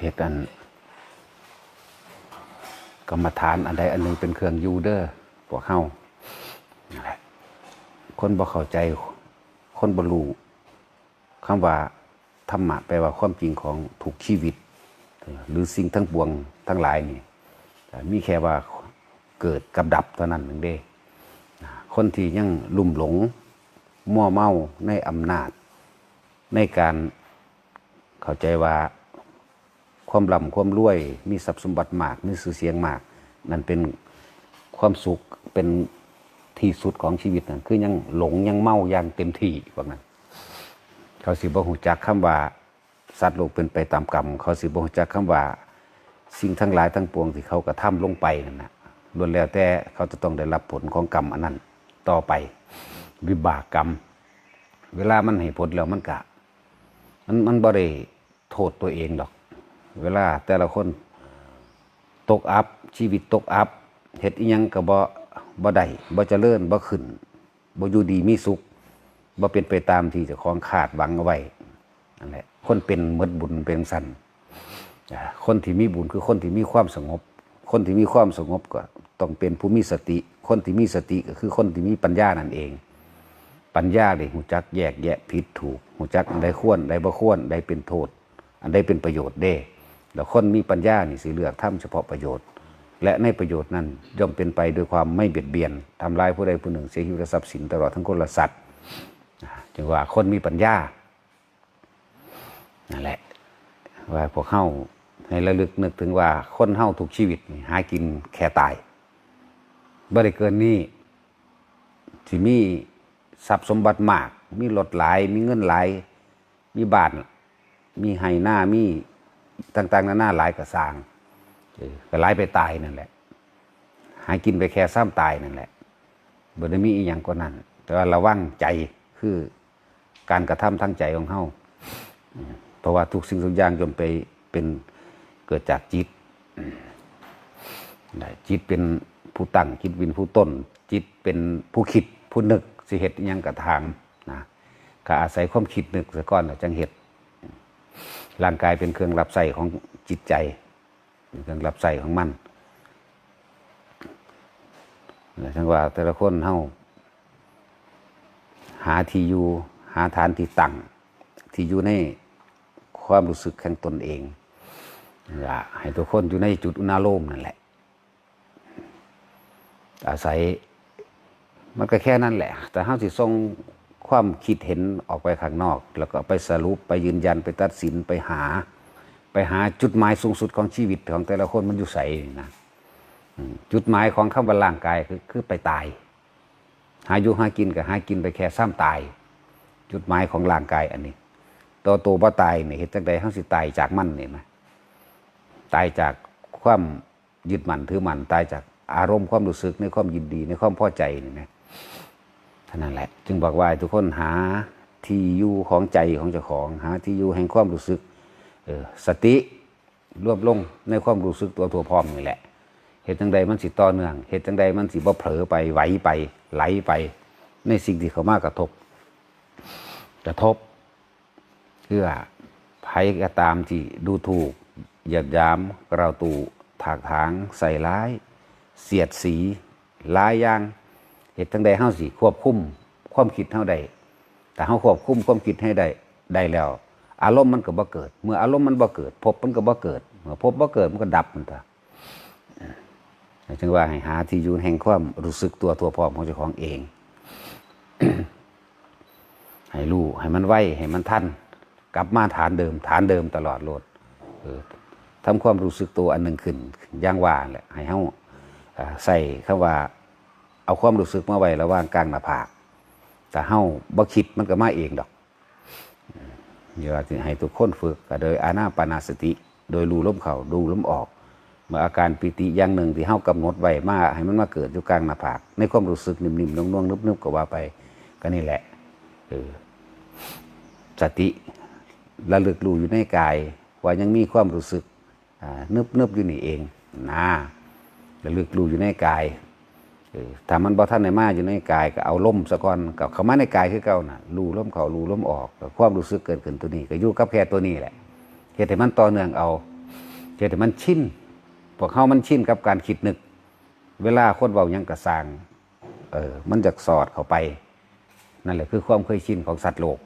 เหตุอันกรรมฐานอันใดอันหนึ่งเป็นเครื่องยูเดอร์พวกเฮาคนบ่เข้าใจ คนบ่รู้คำว่าธรรมะแปลว่าความจริงของทุกชีวิต หรือสิ่งทั้งปวงทั้งหลายนี่มีแค่ว่าเกิดกับดับเท่านั้นหนึ่งเด้ คนที่ยังลุ่มหลง มั่วเมาในอำนาจ ในการเข้าใจว่า ความร่ำความรวย มีทรัพย์สมบัติมาก มีสื่อเสียงมาก นั่นเป็นความสุขเป็นที่สุดของชีวิตนั่นคือยังหลงยังเมาอย่างเต็มที่ว่านั้นเขาสิบ่ฮู้จักคำว่า สัตว์โลกเป็นไปตามกรรม เขาสิบ่ฮู้จักคำว่า สิ่งทั้งหลายทั้งปวงที่เขากระทำลงไปนั่นนะล้วนแล้วแต่เขาจะต้องได้รับผลของกรรมอันนั้น ต่อไป วิบากกรรม เวลามันให้ผลแล้วมันกะ มันมันบ่ได้โทษตัวเองดอก เวลาแต่ละคน ตกอัพชีวิตตกอัพเฮ็ดอีหยังก็บ่บ่ได้บ่เจริญบ่ขึ้นบ่อยู่ดีมีสุขบ่เป็นไปตามที่เจ้าของคาดหวังเอาไว้นั่นแหละคนเป็นหมดบุญเป็นสันคนที่มีบุญคือคนที่มีความสงบ คนที่มีความสงบก็ต้องเป็นผู้มีสติ คนที่มีสติก็คือคนที่มีปัญญานั่นเอง ปัญญาเลยหูจักแยกแยะผิดถูกหูจักอันใดควรใดบ่ควรใดเป็นโทษ อันใดเป็นประโยชน์เด้ แล้วคนมีปัญญานี่สิเลือกทำเฉพาะประโยชน์ และในประโยชน์นั้นย่อมเป็นไปโดยความไม่เบียดเบียนทำลายผู้ใดผู้หนึ่งเสียชีวิตและทรัพย์สินตลอดทั้งคนและสัตว์จึงว่าคนมีปัญญานั่นแหละ ว่าพวกเฮาให้ระลึกนึกถึงว่าคนเฮาทุกชีวิตหากินแค่ตายบ่ได้เกินนี้ที่มีทรัพย์สมบัติมาก มีรถหลาย มีเงินหลาย มีบ้าน มีไหหน้ามี ต่าง ๆนานาหลายกระสางก็หลายไปตายนั่นแหละ หากินไปแค่ซ้ำตายนั่นแหละบ่ได้มีอีหยังกว่านั้น แต่ว่าระวังใจคือการกระทำทั้งใจของเฮาเพราะว่าทุกสิ่งทุกอย่างจนไปเป็นเกิดจากจิตจิตเป็นผู้ตั้งจิตเป็นผู้ต้น จิตเป็นผู้คิดผู้นึกสิเหตุยังกระทางนะก็อาศัยความคิดนึกซะก่อนจังเหตุ ร่างกายเป็นเครื่องรับใส่ของจิตใจเป็นเครื่องรับใส่ของมันจังว่าแต่ละคนเฮาหาที่อยู่หาฐานที่ตั้งที่อยู่ในความรู้สึกแห่งตนเองอย่าให้ทุกคนอยู่ในจุดอุณาโลมนั่นแหละ อาศัยมันก็แค่นั้นแหละ แต่ห้าสิทรง ความคิดเห็นออกไปข้างนอก แล้วก็ไปสรุปไปยืนยันไปตัดสินไปหา ไปหาจุดหมายสูงสุดของชีวิตของแต่ละคนมันอยู่ใส่นะจุดหมายของคำว่าร่างกายคือคือไปตาย หาอยู่หากินกับหากินไปแค่ซ้ำตาย จุดหมายของร่างกายอันนี้ตัวโตบ่ตายเนี่ยเห็นจังใดห้าสิตายจากมันเนี่ยนะตายจากความยึดมั่นถือมั่นตายจากอารมณ์ความรู้สึกในความยินดีในความพอใจนี่นะ ท่านั้นแหละ จึงบอกว่าทุกคนหาที่อยู่ของใจของเจ้าของ หาที่อยู่แห่งความรู้สึกออสติรวบลงในความรู้สึกตัวตัวพร้อมนี่แหละเหตุจังใดมันสิต่อเนื่องเหตุจังใดมันสิบ่เผลอไปไหวไปไหลไป ในสิ่งที่เขามากระทบ กระทบเพื่อภัยก็ตามที่ดูถูกหยียดยามกล่าวตูถากถางใส่ร้าย เสียดสีร้ายยาง เหตุจังใดเฮาสิควบคุมความคิดเฮาได้แต่เฮาควบคุมความคิดให้ได้ได้แล้ว อารมณ์มันก็บ่เกิด เมื่ออารมณ์มันบ่เกิดภพมันก็บ่เกิด เมื่อพบ่เกิดมันก็ดับมันตาจึงว่าให้หาที่อยู่แห่งความรู้สึกตัวตัวพร้อมของเจ้าของเอง ให้รู้ให้มันไวให้มันทันกลับมาฐานเดิม ฐานเดิมตลอดโลดทำความรู้สึกตัวอันหนึ่งขึ้นอย่างว่าแหละให้เฮาอ่าใส่คำว่า เอาความรู้สึกมาไว้ระหว่างกลางหน้าผากแต่เฮาบ่คิดมันก็มาเองดอกเดี๋ยวาให้ทุกคนฝึกก็โดยอานาปานาสติ โดยรู้มเข้าดูลมออก เมื่ออาการปิติอย่างหนึ่งที่เฮากำหนดไว้มาให้มันมาเกิดอยู่กลางหน้าผาก ในความรู้สึกนิ่มๆน่วงๆนึบๆก็ว่าไปก็นี่แหละเออสติระลึกรู้อยู่ในกาย ว่ายังมีความรู้สึกนึบนึบอยู่นี่เองนะระลึกรู้อยู่ในกาย ถ้ามันบ่ท่านในมาอยู่ในกายก็เอาล่มสะก่อนกับเขามาในกายคือเก่าน่ะรูล่มเขารูล่มออกความรู้สึกเกิดขึ้นตัวนี้ ก็อยู่กับแค่ตัวนี้แหละเหตุให้มันต่อเนื่องเอาเจแต่มันชินพวกเขามันชินกับการคิดนึก เวลาคนเบายังกระสางเออมันจะสอดเข้าไป นั่นแหละคือความเคยชินของสัตว์โลก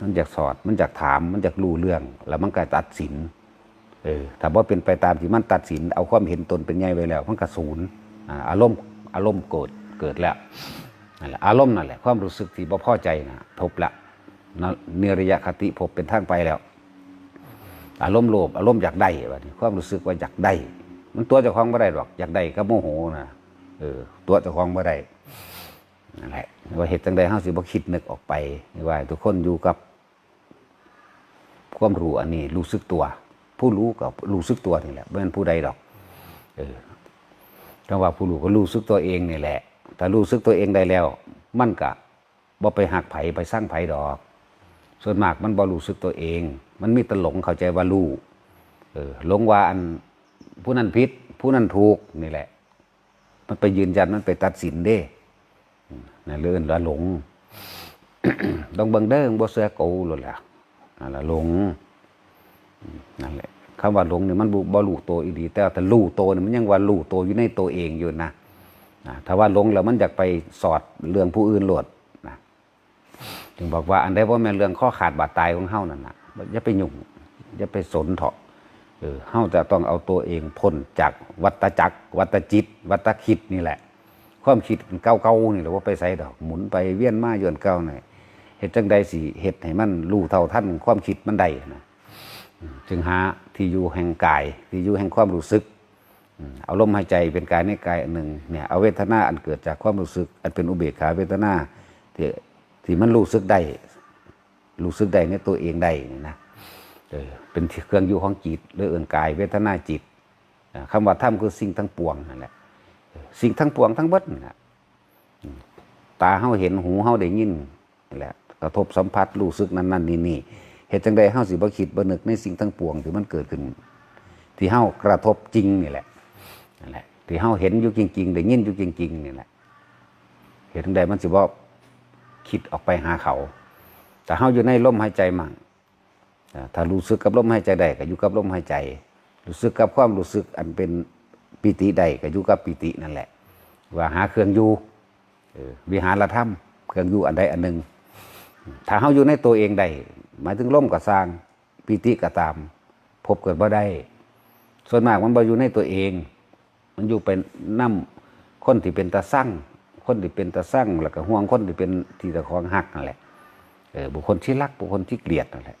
มันอยากสอดมันอยากถามมันอยากรู้เรื่อง แล้วมันก็ตัดสินเออถ้าว่าเป็นไปตามที่มันตัดสิน เอาความเห็นตนเป็นใหญ่ไว้แล้ว มันก็ศูนย์ อารมณ์อารมณ์โกรธเกิดแล้วนั่นแหละอารมณ์นั่นแหละความรู้สึกที่บ่พอใจนะพบละเนรยคติพบเป็นทางไปแล้ว อารมณ์โลภอารมณ์อยากได้แบบนี้ความรู้สึกว่าอยากได้ มันตัวเจ้าของไม่ได้หรอกอยากได้ก็โมโหนะเออตัวเจ้าของไม่ได้นั่นแหละว่าเหตุจังใดเฮาสิบ่คิดนึกออกไปว่าทุกคนอยู่กับความรู้อันนี้รู้สึกตัว ผู้รู้กับรู้สึกตัวนี่แหละไม่เป็นผู้ใดดอกเออ คำว่าผู้รู้ก็รู้สึกตัวเองนี่แหละถ้ารู้สึกตัวเองได้แล้ว มันกะบ่ไปหักไผไปสร้างไผดอก ส่วนมากมันบ่รู้สึกตัวเอง มันมีตหลงเข้าใจว่ารู้เออหลงว่าอันผู้นั้นผิด ผู้นั้นถูกนี่แหละ มันไปยืนยันมันไปตัดสินเด้นั่เลื่อนละหลงต้องเบิ่งเด้อบ่เสือโกโลดแหละนั่นละหลงนั่นแหละ คำว่าหลงเนี่ยมันบ่บ่รู้ตัวอีดี แต่แต่รู้ตัวเนี่ยมันยังว่ารู้ตัวอยู่ในตัวเองอยู่นะนะถ้าว่าหลงแล้วมันอยากไปสอดเรื่องผู้อื่นโลดนะจึงบอกว่าอันใดว่าแม่เรื่องข้อขาดบาดตายของเฮานั่นนะอย่าไปยุ่งอย่าไปสนเถาะเออเฮาจะต้องเอาตัวเองพ้นจากวัฏจักร วัฏจิต วัฏคิดนี่แหละ ความคิดเก่าๆนี่แหละว่าไปใส่ดอกหมุนไปเวียนมาย้อนเก่าหน่อยเฮ็ดจังใดสิเฮ็ดให้มันรู้เท่าทันความคิดมันได้นะจึงหา ที่อยู่แห่งกาย ที่อยู่แห่งความรู้สึกเอาลมหายใจเป็นกายในกายอันหนึ่งเนี่ยเอาเวทนาอันเกิดจากความรู้สึก อันเป็นอุเบกขาเวทนาที่ที่มันรู้สึกได้รู้สึกได้ในตัวเองได้นี่นะเป็นเครื่องอยู่ของจิตหรือเอื่นกาย เวทนาจิตอ่าคำว่าธรรมคือสิ่งทั้งปวงนั่นแหละสิ่งทั้งปวงทั้งเบิดนะตาเฮาเห็นหูเฮาได้ยินนั่นแหละกระทบสัมผัสรู้สึกนั่นนั่นนี่นี่ เหตุจังใดเฮาสิบ่คิดบ่นึกในสิ่งทั้งปวงที่มันเกิดขึ้น ที่เฮากระทบจริงนี่แหละนั่นแหละที่เฮาเห็นอยู่จริง ๆ ได้ยินอยู่จริง ๆ นี่แหละเห็นใดมันสิบ่คิดออกไปหาเขา แต่เฮาอยู่ในลมหายใจมั่งถ้ารู้สึกกับลมหายใจได้ก็อยู่กับลมหายใจ รู้สึกกับความรู้สึกอันเป็นปิติใดก็อยู่กับปิตินั่นแหละ ว่าหาเครื่องอยู่วิหารธรรมเครื่องอยู่อันใดอันหนึ่งถ้าเฮาอยู่ในตัวเองได้ หมายถึงลมก็สร้างปิติก็ตาม พบเกิดบ่ได้ ส่วนมากมันบ่อยู่ในตัวเอง มันอยู่เป็นน้ำคนที่เป็นตาสั่งคนที่เป็นตาสั่งแล้วก็ห่วงคนที่เป็นที่ตะของหักนั่นแหละเออบุคคลที่รักบุคคลที่เกลียดนั่นแหละ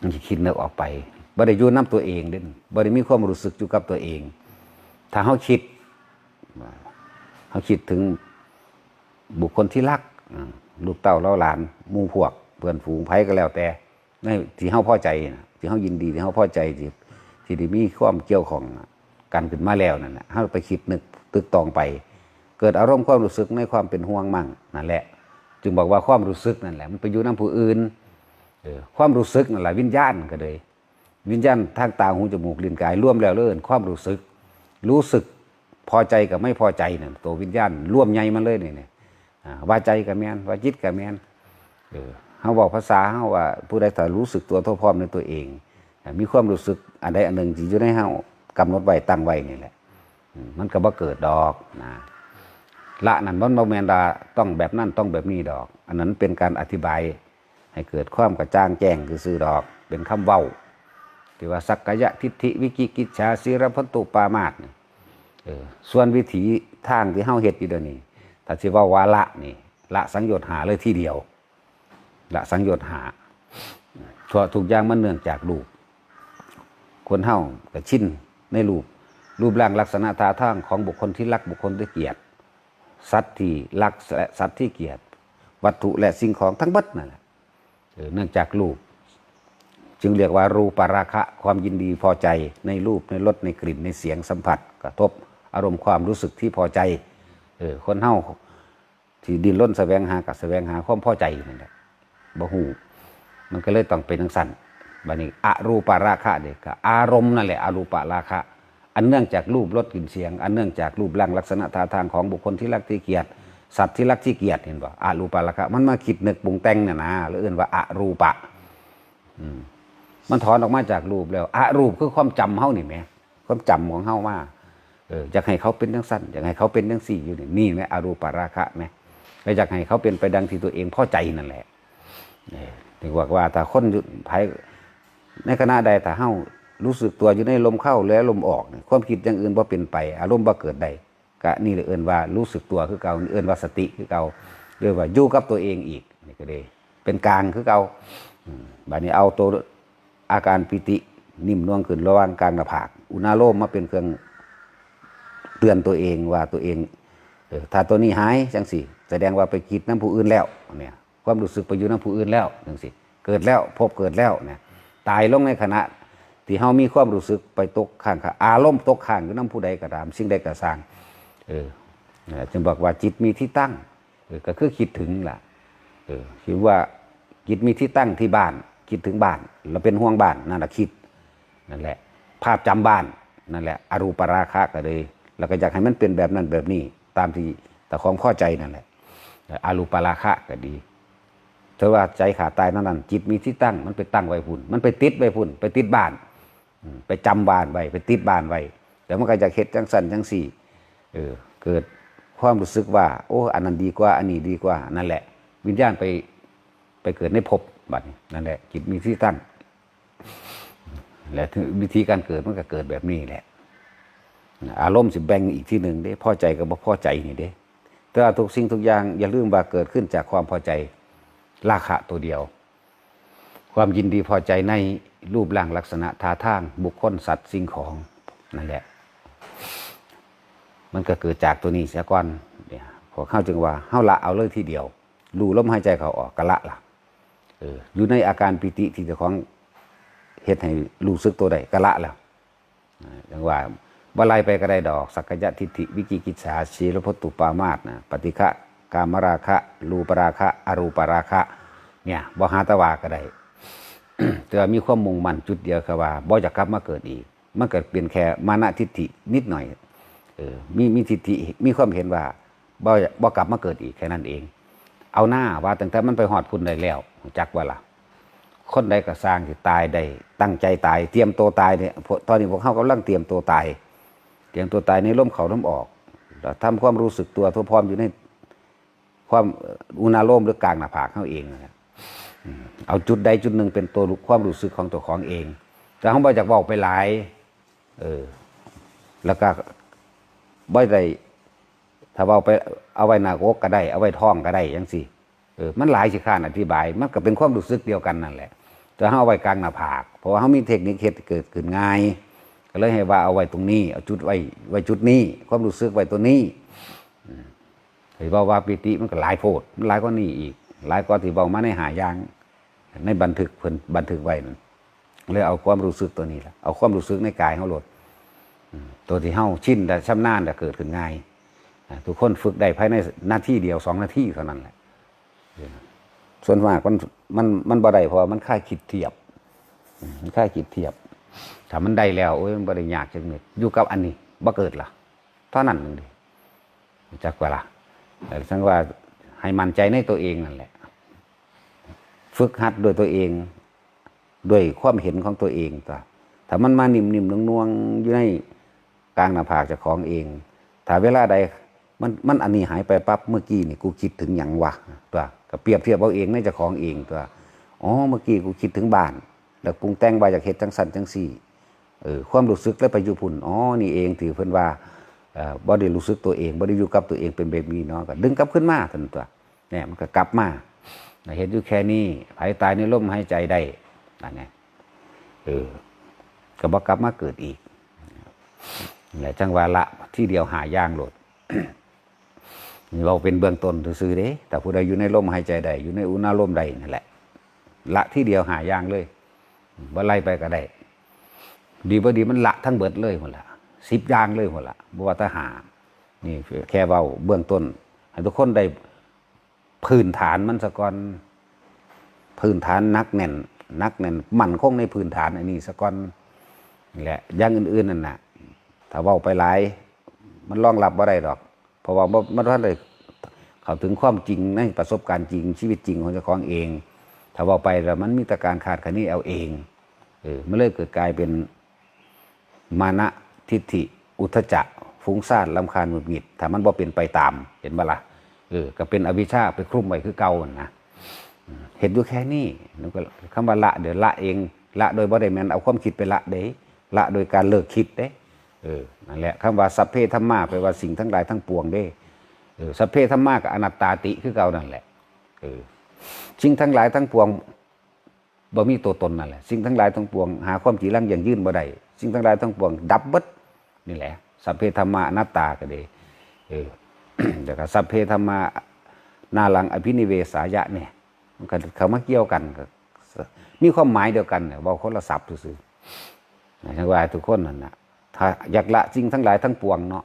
มันจะคิดเนึกออกไปบ่ได้อยู่น้ำตัวเองเด่นบ่ได้มีความรู้สึกอยู่กับตัวเอง ถ้าเขาคิดเขาคิดถึงบุคคลที่รักลูกเต้าเล่าหลานมู่พวก เพื่อนฝูงไผก็แล้วแต่ในที่เขาพอใจนะที่เขายินดีที่เขาพอใจที่ที่ได้มีความเกี่ยวของกันขึ้นมาแล้วนั่นแหละถ้าไปคิดนึกตึกตองไป เกิดอารมณ์ความรู้สึกในความเป็นห่วงมั่งนั่นแหละ จึงบอกว่าความรู้สึกนั่นแหละ มันไปอยู่น้ำผู้อื่นความรู้สึกนั่นแหละวิญญาณก็เลย วิญญาณทางตาหูจมูกลิ้นกายร่วมแล้วเลื่อนความรู้สึก รู้สึกพอใจกับไม่พอใจเนี่ยตัววิญญาณร่วมใหญ่มันเลยเนี่ยว่าใจกับแมนว่าจิตกับแมน เขาบอกภาษาเขาว่า ผู้ใดถ้ารู้สึกตัวทั่วพร้อมในตัวเอง มีความรู้สึกอันใดอันหนึ่งที่อยู่ในเฮากำหนดไว้ตั้งไว้นี่แหละ มันก็บ่เกิดดอกนะละนั่นมันบ่แมนดาต้องแบบนั้นต้องแบบนี้ดอก อันนั้นเป็นการอธิบายให้เกิดความกระจ่างแจ้งคือซื่อดอก เป็นคำเว้าที่ว่าสักกายะทิฏฐิวิกิกิจฉาสีรพันตุปามาตนี่เออส่วนวิถีทางที่เฮาเฮ็ดอยู่เดี๋ยวนี้ถ้าสิว้าว่าละนี่ละสังโยชน์หาเลยทีเดียว ละสังโยชน์หาทั่วทุกอย่างมันเนื่องจากรูป คนเฮาก็ชินในรูป รูปร่างลักษณะท่าทางของบุคคลที่รักบุคคลที่เกลียดสัตว์ที่รักและสัตว์ที่เกลียด วัตถุและสิ่งของทั้งบัดนั่นแหละเนื่องจากรูป จึงเรียกว่ารูปราคะความยินดีพอใจในรูปในรสในกลิ่นในเสียงสัมผัส กระทบอารมณ์ความรู้สึกที่พอใจเออคนเฮาที่ดินล้นแสวงหากับแสวงหาความพอใจนั่นแหละ บ่หูมันก็เลยต้องเป็นทั้งสั้นบันนี้อรูปาราคะเด็กก็อารมณ์นั่นแหละอรูปาราคะ อันเนื่องจากรูปรสกลิ่นเสียง อันเนื่องจากรูปร่างลักษณะท่าทางของบุคคลที่รักที่เกียรติสัตว์ที่รักที่เกียรติเห็นป่ะอรูปาราคะมันมาคิดนึกปรุงแต่งเนี่ยนะหรือเอื่นว่าอรูปะมันถอนออกมาจากรูปแล้วอะรูปคือความจำเฮานี่แหมความจำของเฮามาเอออยากให้เขาเป็นจังสั้นอยากให้เขาเป็นจังสี่อยู่นี่นี่แหมอารูปาราคะแหมก็อยากให้เขาเป็นไปดังที่ตัวเองพอใจนั่นแหละ ถึงว่าว่าถ้าคนอยู่ภายในขณะใดถ้าเฮารู้สึกตัวอยู่ในลมเข้าแล้วลมออกความคิดอย่างอื่นบ่เป็นไป อารมณ์บ่เกิดใดก็นี่เลยเอิ้นว่ารู้สึกตัวคือเก่าเอิ้นว่าสติคือเก่าเรียกว่าอยู่กับตัวเองอีกนี่ก็เลยเป็นกลางคือเก่าบัดนี้เอาตัวอาการปิตินิ่มนวลขึ้นระหว่างกลางหน้าผาก อุณาโลมมาเป็นเครื่องเตือนตัวเองว่าตัวเองถ้าตัวนี้หายจังสิแสดงว่าไปคิดน้ำผู้อื่นแล้วเนี่ย ความรู้สึกไปอยู่น้ำผู้อื่นแล้วจังสิเกิดแล้วพบเกิดแล้วเนี่ยตายลงในขณะที่เฮามีความรู้สึกไปตกข้างค่ะอารมณ์ตกข้างอยู่น้ำผู้ใดก็ตามสิ่งใดก็สร้างเออจึงบอกว่าจิตมีที่ตั้งเออก็คือคิดถึงล่ะเออคิดว่าจิตมีที่ตั้งที่บ้าน คิดถึงบ้านเราเป็นห่วงบ้านนั่นแหละคิดนั่นแหละ ภาพจำบ้านนั่นแหละอรูปราคะก็เลยเราก็อยากให้มันเป็นแบบนั้นแบบนี้ ตามที่แต่ความเข้าใจนั่นแหละอารูปราคะก็ดี เธอว่าใจขาดตายนั่นนั่นจิตมีที่ตั้ง มันไปตั้งไว้พุ่น มันไปติดไว้พุ่น ไปติดบ้าน ไปจำบ้านไว้ไปติดบ้านไว้แต่มันก็จะเฮ็ดจังสันจังสี่เออเกิดความรู้สึกว่า โอ้อันนั้นดีกว่า อันนี้ดีกว่านั่นแหละ วิญญาณไปไปเกิดในภพบัดนี้นั่นแหละจิตมีที่ตั้ง และวิธีการเกิดมันก็เกิดแบบนี้แหละ อารมณ์สิแบ่งอีกที่หนึ่งเด้พอใจกับบ่พอใจนี่เด้แต่ทุกสิ่งทุกอย่างอย่าลืมว่าเกิดขึ้นจากความพอใจ ราคะตัวเดียว ความยินดีพอใจในรูปร่างลักษณะท่าทาง บุคคลสัตว์สิ่งของนั่นแหละ มันก็เกิดจากตัวนี้เสียก่อนเนี่ยพอเข้าจึงว่าเข้าละเอาเลยทีเดียวรูลมหายใจเขาออกกะละละเอออยู่ในอาการปิติที่เจ้าของเฮ็ดให้รู้สึกตัวได้กะละแล้วอ่าอย่างว่าบลายไปก็ได้ดอก สักกายทิฏฐิวิกิกิจฉาชีรพตุปามาตนะปฏิฆะ กามราคะ รูปราคะอรูปราคะ เนี่ยบ่หาตะวาก็ได้แต่มีความมุ่งมั่นจุดเดียวคือว่าบ่จะกลับมาเกิดอีก มันเกิดเป็นแค่มานะทิฏฐินิดหน่อยเออมีมีทิฏฐิมีความเห็นว่าบ่บ่กลับมาเกิดอีกแค่นั้นเอง เอาหน้าว่าตั้งแต่มันไปหอดพุ่นได้แล้วจักว่าล่ะคนใดก็สร้างที่ตายได้ตั้งใจตาย เตรียมตัวตายเนี่ยพวกตอนนี้พวกเขากำลังเตรียมตัวตาย เตรียมตัวตายในร่มเขาน้ำออกแล้วทำความรู้สึกตัวทั่วพร้อมอยู่ใน ความอุณาโลมหรือกลางหน้าผากเขาเองนะครับเอาจุดใดจุดหนึ่งเป็นตัวความรู้สึกของตัวของเอง แต่เขาบอกจากบอกไปหลาย เออ แล้วก็บ่ได้ถ้าเอาไปเอาไว้หน้าอกก็ได้ เอาไว้ท้องก็ได้ยังสิเออมันหลายสิข้านอธิบาย มันก็เป็นความรู้สึกเดียวกันนั่นแหละ แต่เขาเอาไว้กลางหน้าผาก เพราะว่าเขามีเทคนิคเฮ็ดเกิดขึ้นง่ายก็เลยให้ว่าเอาไว้ตรงนี้ เอาจุดไว้ไว้จุดนี้ ความรู้สึกไว้ตัวนี้ เห็นว่าว่าปิติมันก็หลายโพดมันหลายกว่านี้อีก หลายกว่าที่เบามาในหายางในบันทึกเพิ่นบันทึกไว้นั่นเลยเอาความรู้สึกตัวนี้ละเอาความรู้สึกในกายเขาโหลดตัวที่เฮาชินแต่ชำนาญแต่เกิดขึ้นง่ายทุกคนฝึกได้ภายในหน้าที่เดียวสองนาทีเท่านั้นแหละส่วนมากมันมันมันบ่ได้เพราะมันค่าคิดเทียบมันค่าคิดเทียบถ้ามันได้แล้วโอ้ยมันบ่ได้ยากจังเลยอยู่กับอันนี้บ่เกิดล่ะเท่านั้นนึงดิจักว่าล่ะ แต่สังว่าให้มั่นใจในตัวเองนั่นแหละ ฝึกหัดด้วยตัวเอง ด้วยความเห็นของตัวเองตัวถ้ามันมานิ่มๆนวงๆอยู่ในกลางหน้าผากจ้าของเอง ถ้าเวลาใดมันมันอันนี้หายไปปั๊บเมื่อกี้นี่กูคิดถึงหยังวะตัวก็เปรียบเทียบเอาเองในเจ้าของเองตัวอ๋อเมื่อกี้กูคิดถึงบ้าน แล้วปรุงแต่งว่าอยากเฮ็ดจังสันจังสี่เออความรู้สึกแล้วไปอยู่พุ่นอ๋อนี่เองถือเพิ่นว่า บ่ได้รู้สึกตัวเองบ่ได้อยู่กับตัวเองเป็นแบบนี้เนาะก็ดึงกลับขึ้นมาทันตัวเนี่ยมันก็กลับมาเห็นอยู่แค่นี้ภายตายในลมหายใจได้นั่นแหละเออก็บ่กลับมาเกิดอีกนี่แหละจังหวะละที่เดียวหาย่างโหลดนี่เราเป็นเบื้องต้นซื่อเด้ แต่ผู้ใดอยู่ในลมหายใจใดอยู่ในอุณาลมใดนั่นแหละ ละที่เดียวหาย่างเลยบ่ไล่ไปก็ได้ ดีบ่ดีมันละทั้งเบิดเลยหมดละ สิบอย่างเลยหมดละบวตหานี่แค่เว้าเบื้องต้น ให้ทุกคนได้พื้นฐานมันสะก่อนพื้นฐานนักแน่นนักแน่นมั่นคงในพื้นฐานอันนี้สะก่อนนี่แหละอย่างอื่นๆนั่นน่ะถ้าเว้าไปหลาย มันรองรับบ่ได้ดอก เพราะว่ามันท่านเลยเขาถึงความจริงในประสบการณ์จริงชีวิตจริงของเจ้าของเอง ถ้าเว่าไปแล้วมันมีแต่การขาดคะเนเอาเองเออมันเลยเกิดกลายเป็นมานะ ทิฏฐิอุทจักฟุ้งซ่านลำคาญหงุดหงิดถ้ามันบ่เป็นไปตาม เห็นบ่ละเออก็เป็นอวิชชาไปคลุมไว้คือเก่านะเห็นอยู่แค่นี้นึกว่าคำว่าละ เดี๋ยวละเอง ละโดยบ่ได้แม่นเอาความคิดไปละเด้ละโดยการเลิกคิดเด้เออนั่นแหละคำว่าสัพเพธรรมาแปลว่าสิ่งทั้งหลายทั้งปวงเด้เออสัพเพธรรมากับอนัตตาติคือเก่านั่นแหละเออสิ่งทั้งหลายทั้งปวงบ่มีตัวตนนั่นแหละสิ่งทั้งหลายทั้งปวงหาความจีรังอย่างยื่นบ่ได้สิ่งทั้งหลายทั้งปวง ดับเบิด นี่แหละ สัพเพธรรมานัตตาก็เดเออแต่ก็สัพเพธรรมานาลังอภินิเวสายะเนี่ยมันก็เขามาเกี่ยวกันก็มีความหมายเดียวกันเนี่ยเว่าคนละศัพท์ซื่อๆทั้งว่าทุกคนนั่นนะถ้าอยากละสิ่งทั้งหลายทั้งปวงเนาะ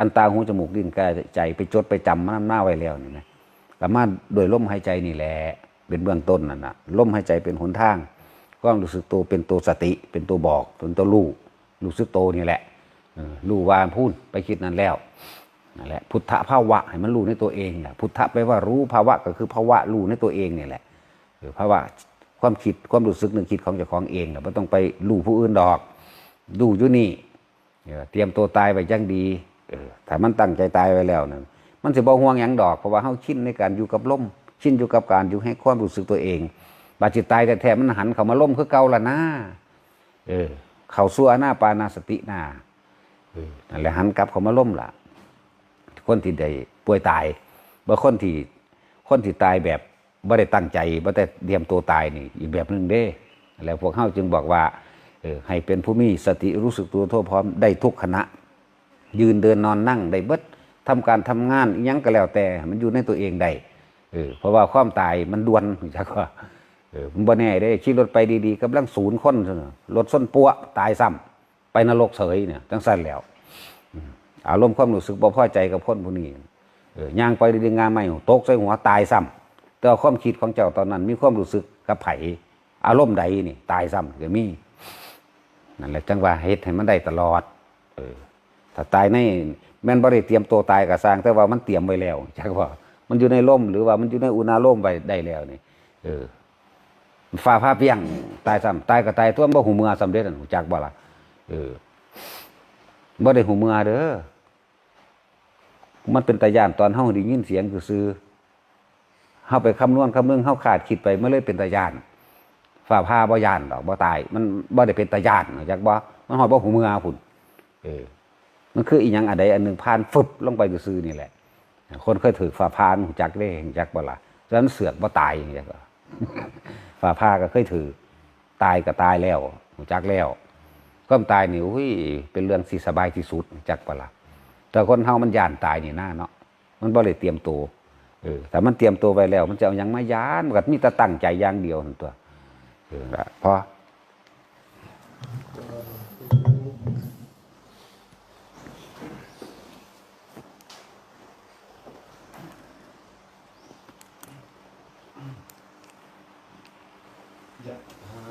อันตาหูจมูกลิ้นกายใจไปจดไปจำมันหน้าไว้แล้วนี่นะสามาโดยลมหายใจนี่แหละเป็นเบื้องต้นนั่นนะลมหายใจเป็นหนทางความรู้สึกตัวเป็นตัวสติ เป็นตัวบอกเป็นตัวรู้รู้สึกโตวนี่แหละ รู้วานพูดไปคิดนั่นแล้วนั่นแหละพุทธภาวะให้มันรู้ในตัวเองแหละพุทธแปลว่ารู้ภาวะก็คือภาวะรู้ในตัวเองนี่แหละเออภาวะความคิดความรู้สึกนึกคิดของเจ้าของเองแหละไม่ต้องไปรู้ผู้อื่นดอก ดูอยู่นี่เตรียมตัวตายไว้อยังดีถ้ามันตั้งใจตายไว้แล้วนั่นมันสิบ่ห่วงหยังดอกเพราะว่าเฮาชินในการอยู่กับลมชินอยู่กับการอยู่ให้ความรู้สึกตัวเองบาดจิตตายแต่แท้มันหันเขามาล่มคือเก่าละนะเออ เขาสู่อานาปานาสตินา นั่นแหละหันกลับเขามาล่มล่ะคนที่ได้ป่วยตายบ่คนที่คนที่ตายแบบบ่ได้ตั้งใจบ่ได้เตรียมตัวตายนี่ อีกแบบหนึ่งเด้ แล้วพวกเฮาจึงบอกว่าออให้เป็นผู้มีสติรู้สึกตัวทั่วพร้อมได้ทุกขณะ ยืนเดินนอนนั่งได้เบิดทำการทำงานยังก็แล้วแต่ มันอยู่ในตัวเองได้เออเพราะว่าความตายมันด่วนจักว่าเออมันบ่แน่ได้ขี่รถไปดีๆกำลังศูนย์คนรถส้นปัวตายซ้ำ ไปนรกเสยเนี่ยจังสั้นแล้วอารมณ์ความรู้สึกบ่พอใจกับคนผู้นี้เอย่างไปดีๆงานไม่ตกใส่หัวตายซ้ำแต่ความคิดของเจ้าตอนนั้น มีความรู้สึกกับไผอารมณ์ใดนี่ ตายซ้ำก็มีนั่นแหละจังว่าเฮ็ดให้มันได้ตลอด เออถ้าตายในแม่นบ่ได้เตรียมตัวตายก็สร้าง แต่ว่ามันเตรียมไว้แล้วจักว่า มันอยู่ในร่มหรือว่ามันอยู่ในอุณาโลมไว้ได้แล้วนี่เออฟ้าผ้าเพียง ตายซ้ำตายก็ตายตัวบ่หูเมือสำเร็จนั่นจักบ่ล่ะ เออบ่ได้หูเมือเด้อมันเป็นตาย่านตอนเฮาได้ยินเสียงซื่อเฮาไปคำนวณคำนึงเฮาขาดคิดไปมันเลยเป็นตาย่านฝ่าผ้าบ่ย่านดอกบ่ตาย มันบ่ได้เป็นตาย่านจักบ่มันฮอดบ่หูเมือพุ่นเออ มันคืออีหยังอันใดอันหนึงผ่านฟึบลงไปซื่อนี่แหละ คนเคยถือฝ่าพานหูจักได้หูจักบ่ล่ะฉะนั้นเสือกบ่ตายอย่างเงี้ยก็ฝ่าผ้าก็เคยถือ ตายก็ตายแล้วหูจักแล้ว ความตายนี่อุ้ยเป็นเรื่องสีสบายที่สุดจักปะละแต่คนเฮามันย่านตายนี่หน้าเนาะมันบ่ได้เตรียมตัวเออแต่มันเตรียมตัวไว้แล้ว มันจะเอายังไม่ย่านมันก็มีแต่ตั้งใจอย่างเดียวนั่นตัวเออละพอ ยะถา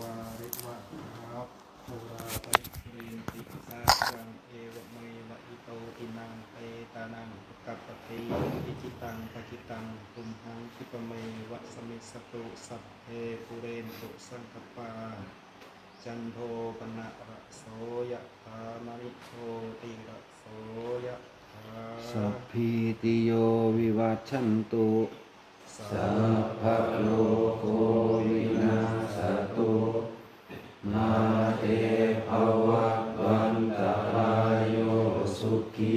วาริวะหาปุราปริปุเรนติสาจังเอวเมวะอิโตตินังเตตานังกัปป ติอิจิตังปจิตังตุมหังคิปเมวะสมิสตุสัพเพปุเรนตุสังกปา จันโทปนะระโสยะถามณิโทติระโสยะถาสัพพิติโยวิวัชชันตุสัพพะโลโควินาสตุมาเตภวัตวันตรายโยสุขี